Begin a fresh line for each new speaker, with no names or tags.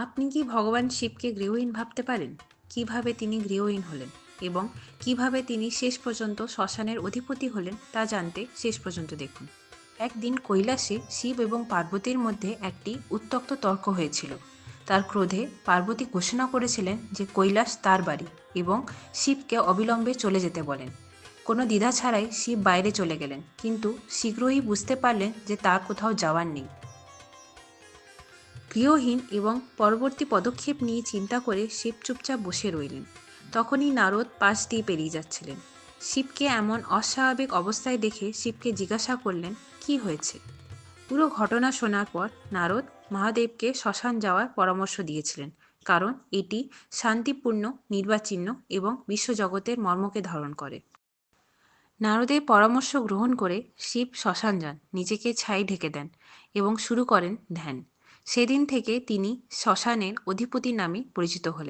আপনি কি ভগবান শিবকে গৃহহীন ভাবতে পারেন? কীভাবে তিনি গৃহহীন হলেন? এবং কীভাবে তিনি শেষ পর্যন্ত শ্মশানের অধিপতি হলেন তা জানতে শেষ পর্যন্ত দেখুন। একদিন কৈলাসে শিব এবং পার্বতীর মধ্যে একটি উত্তক্ত তর্ক হয়েছিল। তার ক্রোধে পার্বতী ঘোষণা করেছিলেন যে কৈলাস তার বাড়ি এবং শিবকে অবিলম্বে চলে যেতে বলেন। কোনো দ্বিধা ছাড়াই শিব বাইরে চলে গেলেন, কিন্তু শীঘ্রই বুঝতে পারলেন যে তার কোথাও যাওয়ার নেই। গৃহহীন এবং পরবর্তী পদক্ষেপ নিয়ে চিন্তা করে শিব চুপচাপ বসে রইলেন। তখনই নারদ পাশ দিয়ে পেরিয়ে যাচ্ছিলেন। শিবকে এমন অস্বাভাবিক অবস্থায় দেখে শিবকে জিজ্ঞাসা করলেন, কি হয়েছে? পুরো ঘটনা শোনার পর নারদ মহাদেবকে শ্মশান যাওয়ার পরামর্শ দিয়েছিলেন, কারণ এটি শান্তিপূর্ণ নির্বাচিহ্ন এবং বিশ্বজগতের মর্মকে ধারণ করে। নারদের পরামর্শ গ্রহণ করে শিব শ্মশান যান, নিজেকে ছাই ঢেকে দেন এবং শুরু করেন ধ্যান। সেদিন থেকে তিনি শ্মশানের অধিপতি নামে পরিচিত হলেন।